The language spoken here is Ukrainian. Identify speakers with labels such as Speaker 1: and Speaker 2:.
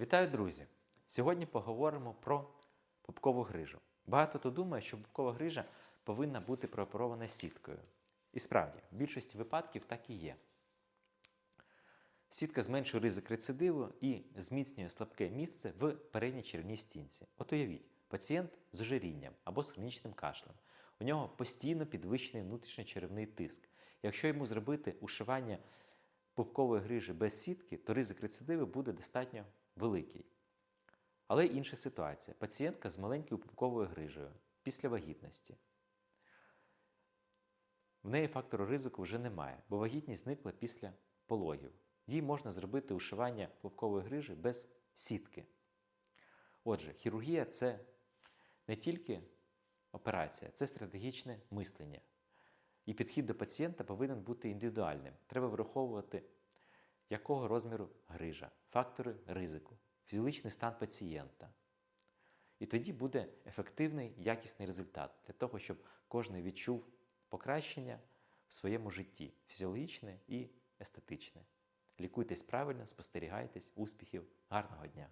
Speaker 1: Вітаю, друзі! Сьогодні поговоримо про пупкову грижу. Багато хто думає, що пупкова грижа повинна бути прооперована сіткою. І справді, в більшості випадків так і є. Сітка зменшує ризик рецидиву і зміцнює слабке місце в передній червній стінці. От уявіть, пацієнт з ожирінням або з хронічним кашлем. У нього постійно підвищений внутрішньочеревний тиск. Якщо йому зробити ушивання пупкової грижі без сітки, то ризик рецидиву буде достатньо великий. Але інша ситуація. Пацієнтка з маленькою пупковою грижею після вагітності. В неї фактору ризику вже немає, бо вагітність зникла після пологів. Їй можна зробити ушивання пупкової грижі без сітки. Отже, хірургія це не тільки операція, це стратегічне мислення. І підхід до пацієнта повинен бути індивідуальним. Треба враховувати, якого розміру грижа, фактори ризику, фізіологічний стан пацієнта. І тоді буде ефективний, якісний результат для того, щоб кожен відчув покращення в своєму житті фізіологічне і естетичне. Лікуйтесь правильно, спостерігайтесь, успіхів, гарного дня!